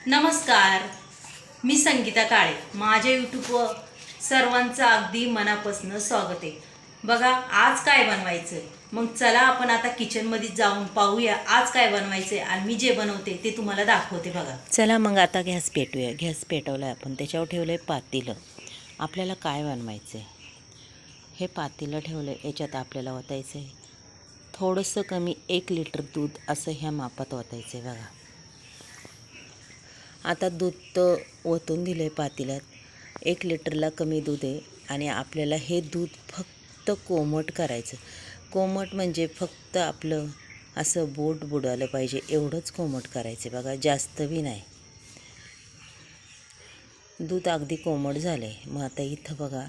नमस्कार. मी संगीता काळे. माझ्या यूट्यूबवर सर्वांचं अगदी मनापासून स्वागत आहे. बघा आज काय बनवायचं आहे मग चला आपण आता किचनमध्ये जाऊन पाहूया आज काय बनवायचं आहे आणि मी जे बनवते ते तुम्हाला दाखवते बघा. चला मग आता गॅस पेटूया. गॅस पेटवला आहे आपण. त्याच्यावर ठेवलं आहे पातेलं. आपल्याला काय बनवायचं आहे हे पातेलं ठेवलं आहे याच्यात आपल्याला ओतायचं आहे थोडंसं कमी एक लिटर दूध असं ह्या मापात ओतायचं आहे बघा. आता दूध तर ओतून दिलं आहे पातेल्यात. एक लिटरला कमी दूध आहे आणि आपल्याला हे दूध फक्त कोमट करायचं. कोमट म्हणजे फक्त आपलं असं बोट बुडालं पाहिजे एवढंच कोमट करायचं बघा जास्त बी नाही. दूध अगदी कोमट झालं आहे मग आता इथं बघा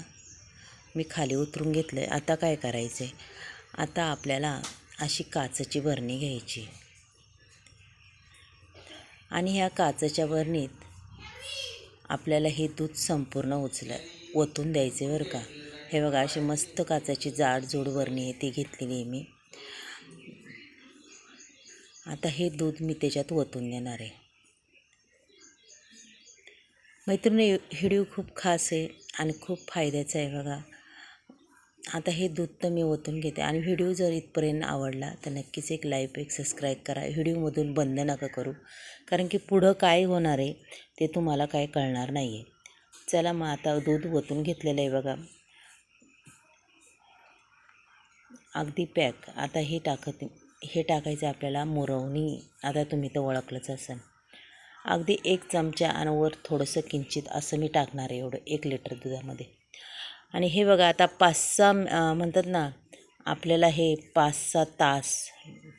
मी खाली उतरून घेतलं आहे आता काय करायचं आहे आता आपल्याला अशी काचची बरणी घ्यायची. आणि ह्या काचेच्या बरणीत आपल्याला हे दूध संपूर्ण उचलं ओतून द्यायचे बरं का. हे बघा अशी मस्त काचाची जाडजूड बरणी आहे ती घेतलेली आहे मी. आता हे दूध मी त्याच्यात ओतून देणार आहे. मैत्रिणी व्हिडिओ खूप खास आहे आणि खूप फायद्याचा आहे बघा. आता हे दूध तर मी ओतून घेते आणि व्हिडिओ जर इथपर्यंत आवडला तर नक्कीच एक लाईक एक सबस्क्राईब करा. व्हिडिओमधून बंद नका करू. कारण की पुढं काय होणार आहे ते तुम्हाला काय कळणार नाही आहे चला मग आता दूध ओतून घेतलेलं आहे बघा. अगदी पॅक आता हे टाकत हे टाकायचं आपल्याला मुरवणी. आता तुम्ही तर ओळखलंच असाल. अगदी एक चमचा आणि वर थोडंसं किंचित असं मी टाकणार आहे एवढं एक लिटर दुधामध्ये. आणि हे बघा आता पाच सहा म्हणतात ना आपल्याला हे पाच सहा तास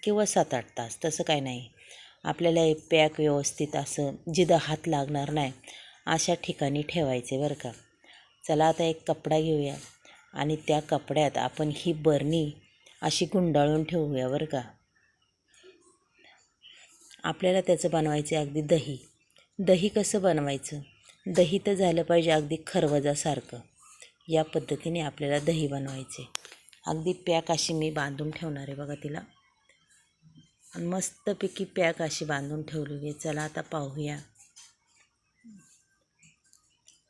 किंवा सात आठ तास तसं काय नाही. आपल्याला हे पॅक व्यवस्थित असं जिथं हात लागणार नाही अशा ठिकाणी ठेवायचे बरं का. चला आता एक कपडा घेऊया आणि त्या कपड्यात आपण ही बरणी अशी गुंडाळून ठेवूया बरं का. आपल्याला त्याचं बनवायचं आहे अगदी दही. दही कसं बनवायचं? दही तर झालं पाहिजे अगदी खरवजासारखं. या पद्धतीने आपल्याला दही बनवायचे. अगदी पॅक अशी मी बांधून ठेवणार आहे बघा तिला. मस्तपैकी पॅक अशी बांधून ठेवलेली आहे. चला आता पाहूया.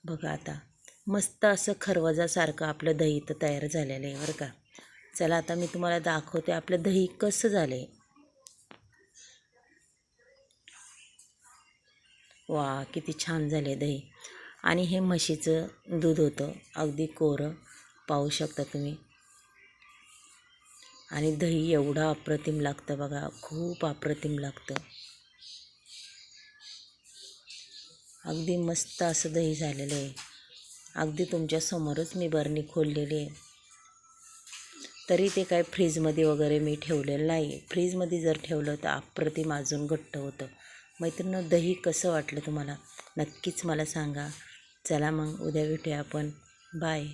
बघा आता. मस्त असं खरवजासारखं आपलं दही तर तयार झालेलं आहे बरं का. चला आता मी तुम्हाला दाखवते आपलं दही कसं झालं आहे वा किती छान झाले दही. आणि हे म्हशीचं दूध होतं. अगदी कोरं पाहू शकता तुम्ही. आणि दही एवढं अप्रतिम लागतं बघा. खूप अप्रतिम लागतं. अगदी मस्त असं दही झालेलं आहे. अगदी तुमच्यासमोरच मी बरणी खोललेली आहे. तरी ते काय फ्रीजमध्ये वगैरे मी ठेवलेलं नाही. फ्रीजमध्ये जर ठेवलं तर अप्रतिम अजून घट्ट होतं. मैत्रिणी दही कसं वाटलं तुम्हाला? नक्कीच मला सांगा. चला मग उद्या भेटूया आपण. बाय